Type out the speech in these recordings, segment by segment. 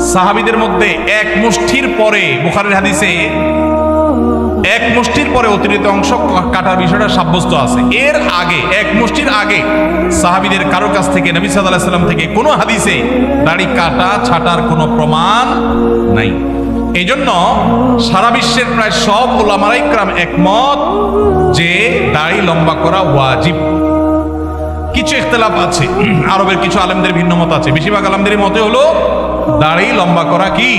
সাহাবিদের মধ্যে এক মুষ্টির পরে, বুখারের হাদিসে এক মুষ্টির পরে অতিরিক্ত অংশ কাটার বিষয়টা সাব্যস্ত আছে। এর আগে, এক মুষ্টির আগে সাহাবিদের কারও কাছ থেকে, নবী সাল্লাম থেকে কোনো হাদিসে দাড়ি কাটা, ছাটার কোনো প্রমাণ নাই। এই জন্য সারা বিশ্বের প্রায় সব ওলামারাইকরাম একমত যে দাড়ি লম্বা করা ওয়াজিব। কিছু ইখতলাফ আছে। আরবের কিছু আলেমদের ভিন্ন মত আছে। বেশিরভাগ আলেমদের মতে হলো দাড়ি লম্বা করা কি?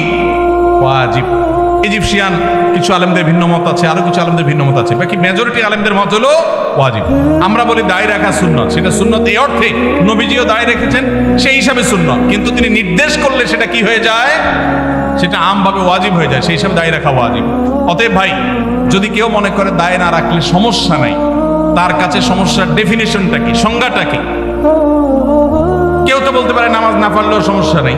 ওয়াজিব। ইজিপশিয়ান কিছু আলেমদের ভিন্ন মত আছে, আরও কিছু আলেমদের ভিন্ন মত আছে। বাকি মেজরিটি আলেমদের মত হলো ওয়াজিব। আমরা বলি দায় রাখা সুন্নত, সেটা সুন্নত এই অর্থে নবীজিও দায় রেখেছেন, সেই হিসাবে সুন্নত। কিন্তু তিনি নির্দেশ করলে সেটা কি হয়ে যায়? সেটা আমভাবে ওয়াজিব হয়ে যায়, সেই হিসাবে দায় রাখা ওয়াজিব। অতএব ভাই, যদি কেউ মনে করে দায় না রাখলে সমস্যা নাই। তার কাছে সমস্যার ডেফিনেশনটা কি? সংজ্ঞাটা কি? কেউ তো বলতে পারে নামাজ না পারলেও সমস্যা নেই।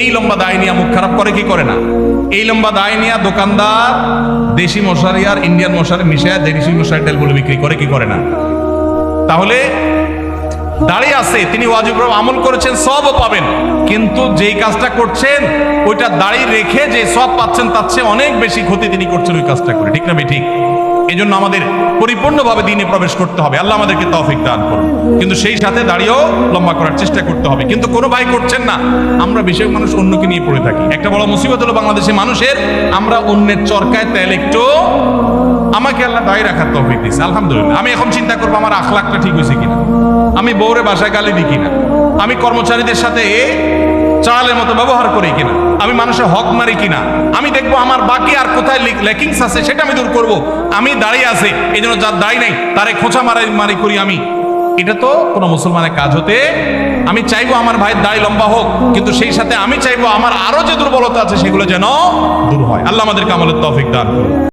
এই লম্বা দায় নিয়ে মুখ খারাপ করে কি করে না? এই লম্বা দায় নিয়ে দোকানদার, দেশি মশারি আর ইন্ডিয়ান মশারি মিশিয়ে দেশি মশারি তেলগুলো বিক্রি করে কি করে না? তাহলে দাঁড়িয়ে আছে, তিনি ওয়াজিব আমল করেছেন, সবও পাবেন। কিন্তু যেই কাজটা করছেন, ওইটা দাঁড়িয়ে রেখে যে সব পাচ্ছেন, তার চেয়ে অনেক বেশি ক্ষতি তিনি করছেন ওই কাজটা করে। ঠিক না ভাই, ঠিক? এই জন্য আমাদের পরিপূর্ণভাবে দিনে প্রবেশ করতে হবে। আল্লাহ আমাদেরকে তৌফিক দান করুন। কিন্তু সেই সাথে দাঁড়িয়েও লম্বা করার চেষ্টা করতে হবে। কিন্তু কোনো ভাই করছেন না। আমরা বেশির মানুষ অন্যকে নিয়ে পড়ে থাকি। একটা বড় মুসিবত হলো বাংলাদেশের মানুষের, আমরা অন্যের চরকায় তেল একটু আমাকে আল্লাহ দায়ী রাখার তৌফিক দিয়েছে। আলহামদুলিল্লাহ। আমি এখন চিন্তা করব আমার আখলাকটা ঠিক হয়েছে কিনা। আমি বউরে বাসায় গালি দিই কিনা। আমি কর্মচারীদের সাথে চালের মতো ব্যবহার করি কিনা? আমি মানুষের হক মারি কিনা? আমি দেখব আমার বাকি আর কোথায় লেকিংস আছে সেটা আমি দূর করব। আমি দাঁড়িয়ে আছে, এই জন্য যার দায়ী নাই, তারে খোঁচা মারাই মারি করি আমি। এটা তো কোনো মুসলমানের কাজ হতে, আমি চাইব আমার ভাইয়ের দাড়ি লম্বা হোক, কিন্তু সেই সাথে আমি চাইব আমার আরও যে দুর্বলতা আছে সেগুলো যেন দূর হয়। আল্লাহ আমাদেরকে আমলের তৌফিক দান